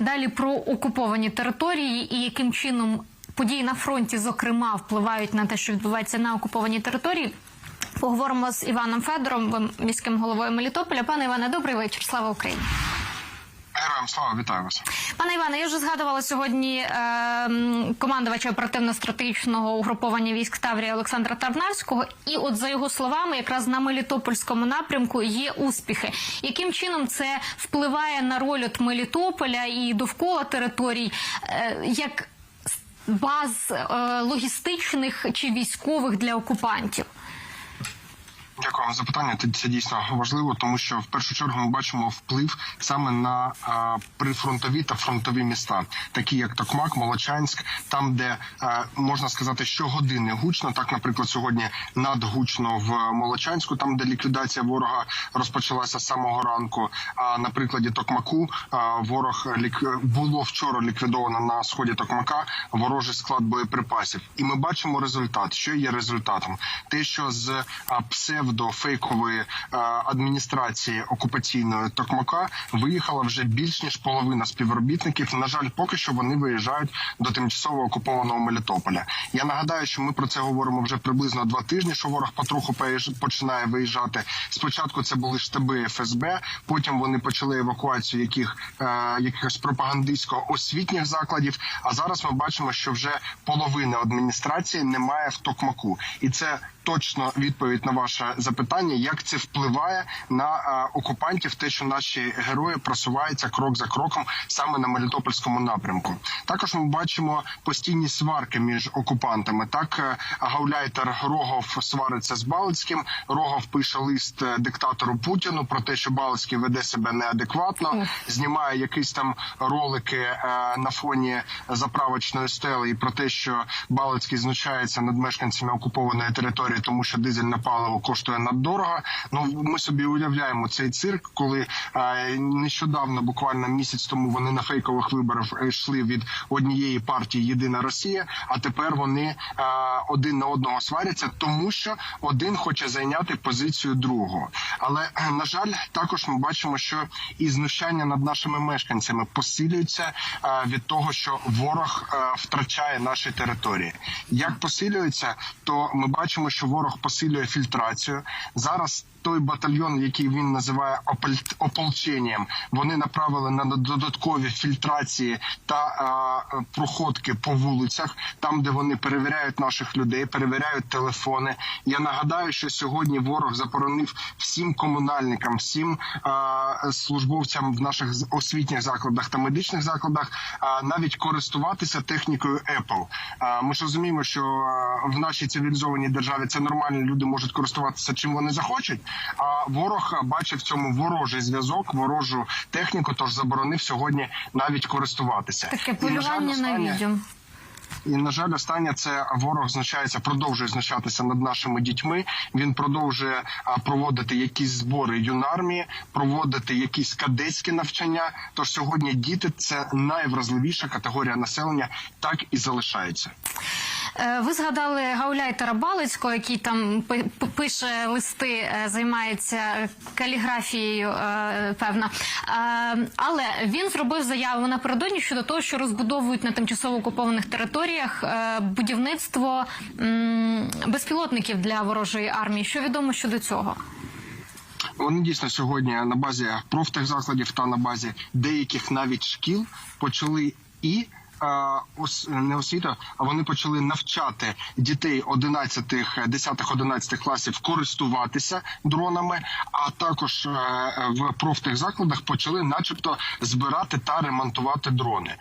Далі про окуповані території і яким чином події на фронті, зокрема, впливають на те, що відбувається на окупованій території. Поговоримо з Іваном Федором, міським головою Мелітополя. Пане Іване, добрий вечір. Слава Україні. Героям слава вітаю вас. Пане Іване, я вже згадувала сьогодні е, командувача оперативно-стратегічного угруповання військ Таврія Олександра Тарнавського. І от за його словами, якраз на Мелітопольському напрямку є успіхи. Яким чином це впливає на роль от Мелітополя і довкола територій, е, як баз е, логістичних чи військових для окупантів? Дякую вам за запитання. Це- дійсно важливо, тому що в першу чергу ми бачимо вплив саме на а, прифронтові та фронтові міста, такі як Токмак, Молочанськ, там, де а, можна сказати, щогодини гучно. Так, наприклад, сьогодні надгучно в Молочанську, там де ліквідація ворога розпочалася з самого ранку. А на прикладі Токмаку а, ворог лік... було вчора ліквідовано на сході Токмака ворожий склад боєприпасів, і ми бачимо результат. Що є результатом? Те, що з а, псевдофейкової а, адміністрації окупаційної Токмака виїхала вже більш ніж половина співробітників. На жаль, поки що вони виїжджають до тимчасово окупованого Мелітополя. Я нагадаю, що ми про це говоримо вже приблизно два тижні. Що ворог потроху починає виїжджати. Спочатку це були штаби ФСБ, потім вони почали евакуацію яких е, якихось пропагандистсько-освітніх закладів. А зараз ми бачимо, що вже половина адміністрації немає в Токмаку, і це точно відповідь на ваше запитання, як це впливає на е, окупантів, те, що наші герої просуваються крок за кроком саме на Мелітопольському напрямку. Також ми бачимо постійні сварки між окупантами. Так е, гауляйтер Рогов свариться з Балицьким. Рогов пише лист е, диктатору Путіну про те, що Балицький веде себе неадекватно, знімає якісь там ролики на фоні заправочної стели і про те, що Балицький знущається над мешканцями окупованої території, тому що дизельне паливо коштує наддорого. Ну ми собі уявляємо цей цирк, коли нещодавно, буквально місяць тому, вони на фейкових виборах йшли від однієї партії Єдина Росія, а тепер вони один на одного сваряться, тому що один хоче зайняти позицію другого. Але на жаль, також ми бачимо, що і знущання над нашими мешканцями посилюються від того, що ворог втрачає наші території. Як посилюється, то ми бачимо, що ворог посилює фільтрацію зараз. Той батальйон, який він називає опол- ополченням, вони направили на додаткові фільтрації та е, проходки по вулицях, там де вони перевіряють наших людей, перевіряють телефони. Я нагадаю, що сьогодні ворог заборонив всім комунальникам, всім е, службовцям в наших освітніх закладах та медичних закладах е, навіть користуватися технікою Apple. Е, ми ж розуміємо, що в нашій цивілізованій державі це нормально. Люди можуть користуватися чим вони захочуть. А ворог бачив в цьому ворожий зв'язок, ворожу техніку, тож заборонив сьогодні навіть користуватися. Таке полювання на відьом. і на жаль, останнє це ворог знущається, продовжує знущатися над нашими дітьми. Він продовжує проводити якісь збори юнармії, проводити якісь кадетські навчання. Тож сьогодні діти це найвразливіша категорія населення, так і залишається. Е, Ви згадали Гауляйтера Балицького, який там пи- пише листи, е, займається каліграфією, е, певно. Е, Але він зробив заяву напередодні щодо того, що розбудовують на тимчасово окупованих територіях будівництво безпілотників для ворожої армії. Що відомо щодо цього? Вони дійсно сьогодні на базі профтехзакладів та на базі деяких навіть шкіл почали і. Не освіта, а вони почали навчати дітей 11, 10, 11 класів користуватися дронами. А також е, в профтехзакладах почали, начебто, збирати та ремонтувати дрони.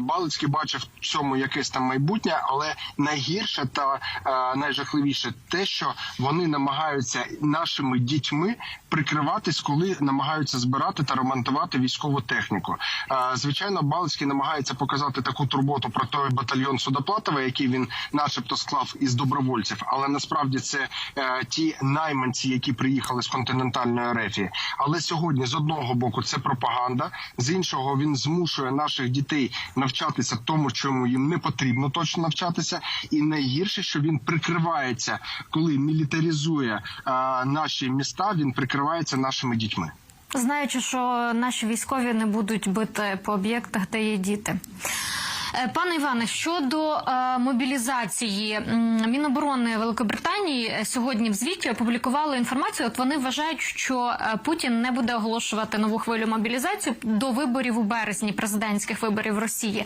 Балицький бачив в цьому якесь там майбутнє, але найгірше та е, найжахливіше те, що вони намагаються нашими дітьми прикриватись, коли намагаються збирати та ремонтувати військову техніку. Е, Звичайно, Балицький намагається показати таку турботу про той батальйон Судоплатова, який він, начебто, склав із добровольців, але насправді це е, ті найманці, які приїхали з континентальної Ерефії. Але сьогодні з одного боку це пропаганда, з іншого він змушує наших дітей навчатися тому, чому їм не потрібно точно навчатися, і найгірше, що він прикривається, коли мілітаризує е, наші міста, він прикривається нашими дітьми. знаючи, що наші військові не будуть бити по об'єктах, де є діти. Е, Пане Іване, щодо е, мобілізації Міноборони Великобританії е, сьогодні в звіті опублікували інформацію. От вони вважають, що Путін не буде оголошувати нову хвилю мобілізації до виборів у березні, президентських виборів Росії.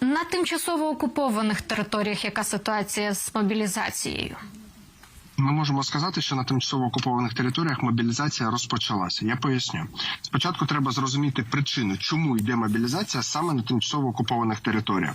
На тимчасово окупованих територіях яка ситуація з мобілізацією? Ми можемо сказати, що на тимчасово окупованих територіях мобілізація розпочалася. Я поясню. Спочатку треба зрозуміти причину, чому йде мобілізація саме на тимчасово окупованих територіях.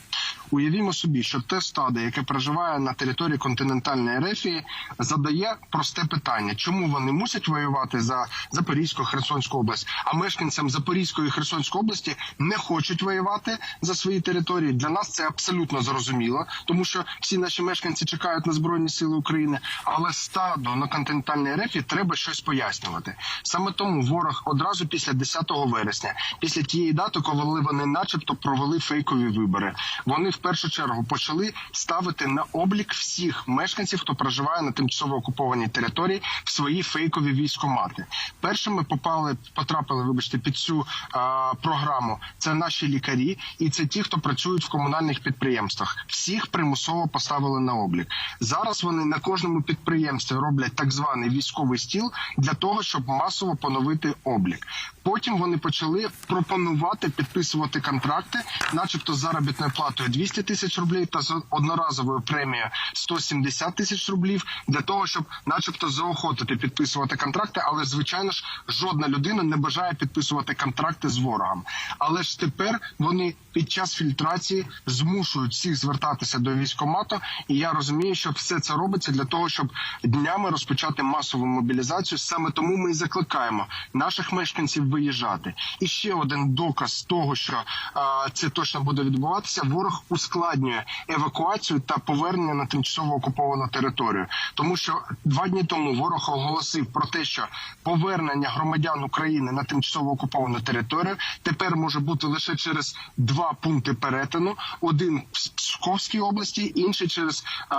Уявімо собі, що те стадо, яке проживає на території континентальної Ерефії, задає просте питання: чому вони мусять воювати за Запорізьку Херсонську область, а мешканцям Запорізької і Херсонської області не хочуть воювати за свої території. Для нас це абсолютно зрозуміло, тому що всі наші мешканці чекають на збройні сили України. Але стадо на континентальній Ерефії треба щось пояснювати. Саме тому ворог одразу після 10 вересня, після тієї дати, коли вони, начебто, провели фейкові вибори, вони в першу чергу почали ставити на облік всіх мешканців, хто проживає на тимчасово окупованій території, в свої фейкові військомати. Першими попали, потрапили, вибачте, під цю а, програму. Це наші лікарі, і це ті, хто працюють в комунальних підприємствах. Всіх примусово поставили на облік. Зараз вони на кожному підприємстві роблять так званий військовий стіл для того, щоб масово поновити облік. Потім вони почали пропонувати підписувати контракти, начебто заробітною платою 200 тисяч рублів та з одноразовою премією 170 тисяч рублів для того, щоб, начебто, заохотити підписувати контракти. Але звичайно ж, жодна людина не бажає підписувати контракти з ворогом. Але ж тепер вони під час фільтрації змушують всіх звертатися до військкомату. І я розумію, що все це робиться для того, щоб днями розпочати масову мобілізацію. Саме тому ми і закликаємо наших мешканців виїжджати. І ще один доказ того, що а, це точно буде відбуватися. Ворог ускладнює евакуацію та повернення на тимчасово окуповану територію, тому що два дні тому ворог оголосив про те, що повернення громадян України на тимчасово окуповану територію тепер може бути лише через два пункти перетину: один в Псковській області, інший через а,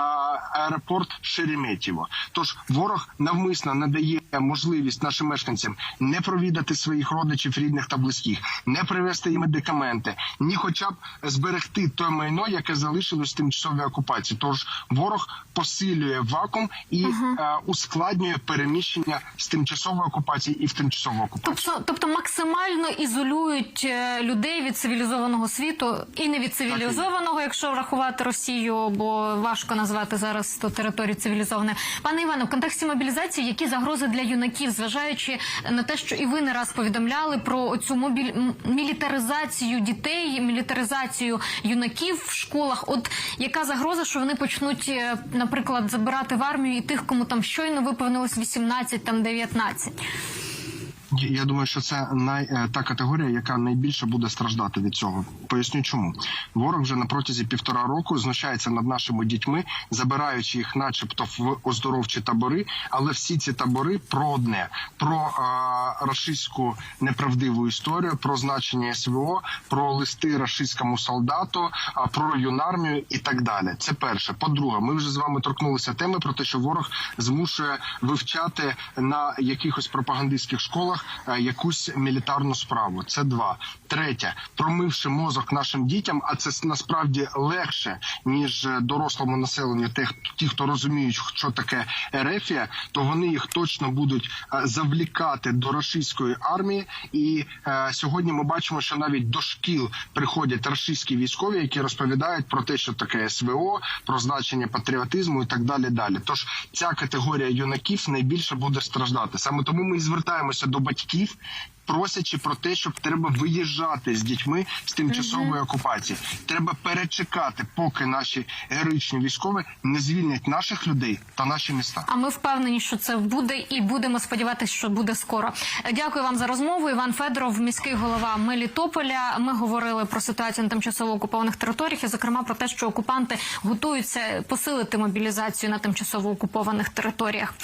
аеропорт Шереметьєво. Тож ворог навмисно надає можливість нашим мешканцям не провідати своїх родичів, рідних та близьких, не привезти їм медикаменти, ні, хоча б зберегти те майно, яке залишилось в тимчасовій окупації. Тож ворог посилює вакуум і е, ускладнює переміщення з тимчасової окупації і в тимчасову окупацію. Тобто, тобто максимально ізолюють е, людей від цивілізованого світу і не від цивілізованого, якщо врахувати Росію, бо важко назвати зараз ту територію цивілізованою. Пане Іване, в контексті мобілізації, які загрози для юнаків, зважаючи на те, що і ви не раз повідомляли про цю мобіль... мілітаризацію дітей, мілітаризацію юнаків в школах. От яка загроза, що вони почнуть, е, наприклад, забирати в армію і тих, кому там щойно виповнилось 18, там 19? Я думаю, що це най е, та категорія, яка найбільше буде страждати від цього. Поясню, чому ворог вже на протязі півтора року знущається над нашими дітьми, забираючи їх, начебто, в оздоровчі табори. Але всі ці табори про одне: про е, рашистську неправдиву історію, про значення СВО, про листи рашистському солдату, а про юнармію і так далі. Це перше. По-друге, ми вже з вами торкнулися теми про те, що ворог змушує вивчати на якихось пропагандистських школах якусь мілітарну справу. Це два. Третє, промивши мозок нашим дітям, а це насправді легше ніж е, дорослому населенню. Тих, ті, хто розуміють, що таке ерефія, то вони їх точно будуть е, завлікати до російської армії. І е, сьогодні ми бачимо, що навіть до шкіл приходять російські військові, які розповідають про те, що таке СВО, про значення патріотизму і так далі. Далі, тож ця категорія юнаків найбільше буде страждати. Саме тому ми і звертаємося до батьків. Просячи про те, щоб треба виїжджати з дітьми з тимчасової окупації, треба перечекати, поки наші героїчні військові не звільнять наших людей та наші міста. А ми впевнені, що це буде, і будемо сподіватися, що буде скоро. Дякую вам за розмову. Іван Федоров, міський голова Мелітополя. Ми говорили про ситуацію на тимчасово окупованих територіях, і зокрема про те, що окупанти готуються посилити мобілізацію на тимчасово окупованих територіях.